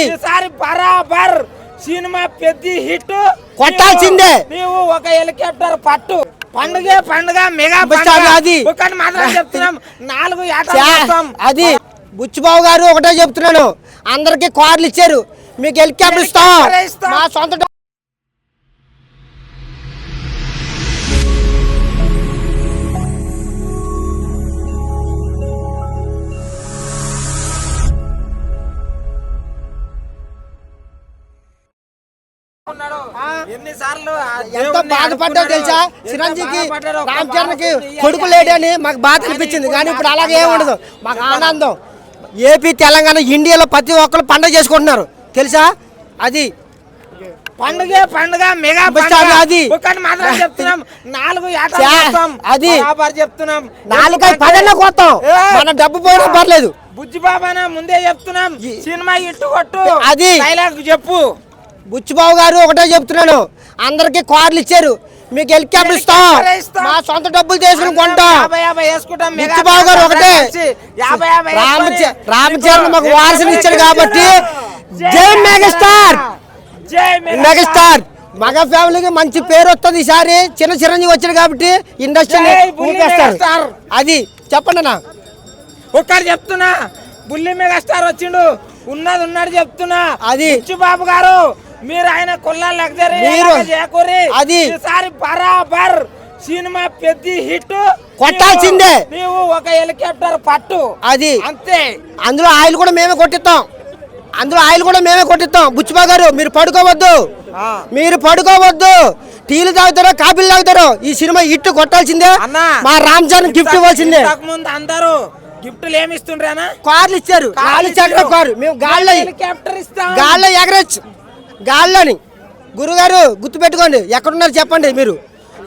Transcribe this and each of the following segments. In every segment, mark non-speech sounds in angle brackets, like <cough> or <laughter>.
ఈసారి బరాబర్ సినిమా పెద్ద హిట్ కొట్టాల్సిందే. నీవు ఒక హెలికాప్టర్ పట్టు పండుగే పండుగ మెగా అది. మాత్రం చెప్తున్నాం నాలుగు. అది బుచ్చిబాబు గారు ఒకటే చెప్తున్నాను అందరికి కార్లు ఇచ్చారు మీకు హెలికాప్టర్ ఇస్తాం హెలికాప్టర్ ఇస్తాం. మా సొంత ఎంత అనుకున్నాడు. తెలుసా? చిరంజీవికి రామ్ చరణ్కి బాధ ఉంది. కొడుకు లేడని మాకు బాధ అనిపించింది. కానీ ఇప్పుడు అలాగే ఉండదు. మాకు ఆనందం. ఏపీ తెలంగాణ ఇండియాలో ప్రతి ఒక్కరు పండుగ చేసుకుంటున్నారు. తెలుసా? అది పండుగే పండుగ మెగా అది-. ఒకటి మాత్రం <laughs> చెప్తున్నాం. నాలుగు. అది. చెప్తున్నాం. నాలుగై పదన్న కొత్తాం! మన డబ్బు పోయినా పర్లేదు. బుజ్జి బాబానా ముందే చెప్తున్నాం. సినిమా ఇట్టు కొట్టు. అది. చెప్పు. బుచ్చిబాబు గారు ఒకటే చెప్తున్నాను అందరికి కార్లు ఇచ్చారు. మీకు హెలికాప్టర్ ఇస్తాం. మా సొంత డబ్బులు చేసుకుని కొంటాం. బుచ్చిబాబు గారు ఒకటే. రామచరణ్ మాకు జై వారసుని ఇచ్చాడు కాబట్టి జై మెగాస్టార్. జై మెగాస్టార్. మగ ఫ్యామిలీకి మంచి పేరు వస్తుంది ఈసారి. చిన్న చిరంజీవి వచ్చాడు కాబట్టి ఇండస్ట్రీ. అది చెప్పండి అన్న. ఒక్కటి చెప్తున్నా. బుల్లి మెగాస్టార్ వచ్చిండు. ఉన్నది ఉన్నది చెప్తున్నా. అది. బాబు గారు మీరు ఆయన కొల్ల లగ్జరీ మీరు- చేకూరి. అది. ఈసారి బరాబర్ సినిమా పెద్ద హిట్. కొట్టాల్సిందే. నీవు ఒక హెలికాప్టర్ పట్టు. అది. అంతే. అందులో ఆయిల్ కూడా మేమే కొట్టిస్తాం. అందులో ఆయిల్ కూడా మేమే కొట్టిస్తాం. బుచ్చిబాబు గారు మీరు పడుకోవద్దు. మీరు పడుకోవద్దు. టీలు తాగుతారో కాఫీలు తాగుతారో ఈ సినిమా హిట్ కొట్టాల్సిందే. అన్నా మా రామ్ చరణ్ గిఫ్ట్ ఇవ్వాల్సిందే. ముందు అందరూ గిఫ్ట్లు ఏమి ఇస్తుండ్రేనా? కార్లు ఇచ్చారు. గాలి చక్ర కారు. మేము గాల్లో హెలికాప్టర్ ఇస్తాం. గాల్లో ఎగరొచ్చు. గాల్లోని. గురుగారు గుర్తుపెట్టుకోండి ఎక్కడున్నారు చెప్పండి మీరు.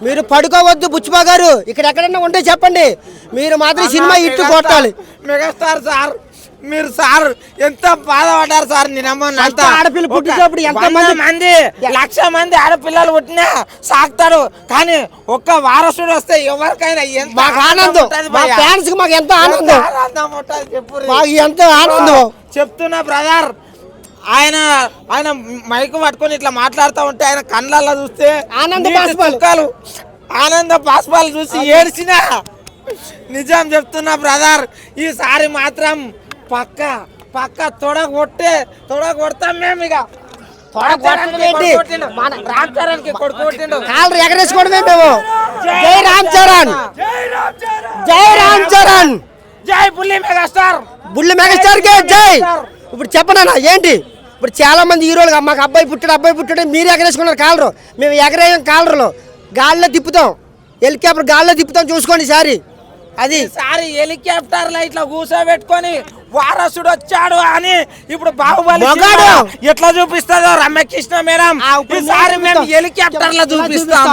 మీరు పడుకోవద్దు బుచ్చిబా గారు ఇక్కడ ఎక్కడన్నా ఉంటే చెప్పండి. మీరు మాత్రం సినిమా ఇట్టు కొట్టాలి. మెగాస్టార్ సార్ మీరు సార్ ఎంత బాధపడ్డారు సార్ నేనమ్మ ఫస్ట్ ఆడపిల్ల పుట్టినప్పుడు ఎంత మంది- మంది లక్ష మంది ఆడపిల్లలు పుట్టినా సాకుతాడు కానీ ఒక్క వారసుడు వస్తే ఎవరికైనా మాకు ఆనందం మా. ఫ్యాన్స్ మాకు ఎంత ఆనందం. చెప్పుర్రి. మాకు ఎంత ఆనందం. చెప్తున్నా బ్రదర్ ఆయన ఆయన మైక్ పట్టుకొని ఇట్లా మాట్లాడుతూ ఉంటే ఆయన కళ్ళల్లో చూస్తే ఆనంద. చుక్కలు ఆనంద బాష్పాలు చూసి ఏడ్చిన. నిజం చెప్తున్నా బ్రదర్ ఈసారి మాత్రం పక్క పక్క తొడ కొట్టే తొడ కొడతాం మేము ఇక రామ్ చరణ్కి కాళ్ళు ఎగరేసుకోవడమే మేము జై రామ్ చరణ్. జై రామ్ చరణ్. జై బుల్లి మెగాస్టార్. బుల్లి మెగాస్టార్ కే జై. ఇప్పుడు చెప్పండి అన్న ఏంటి? ఇప్పుడు చాలా మంది హీరోలు మాకు అబ్బాయి పుట్టాడు అబ్బాయి పుట్టాడు మీరు ఎగరేసుకున్నారు కాలరు. మేము ఎగరేయం కాలరులో గాల్లో తిప్పుతాం. హెలికాప్టర్ గాల్లో తిప్పుతాం చూసుకోండి ఈసారి అది. ఈసారి హెలికాప్టర్లో ఇట్లా కూర్చోబెట్టుకొని వారసుడు వచ్చాడు అని ఇప్పుడు బాహుబలి ఎట్లా చూపిస్తుందో రమ్యకృష్ణ మేడం. ఈసారి మేము చూపిస్తాం. హెలికాప్టర్లో ఇలా చూపిస్తాం?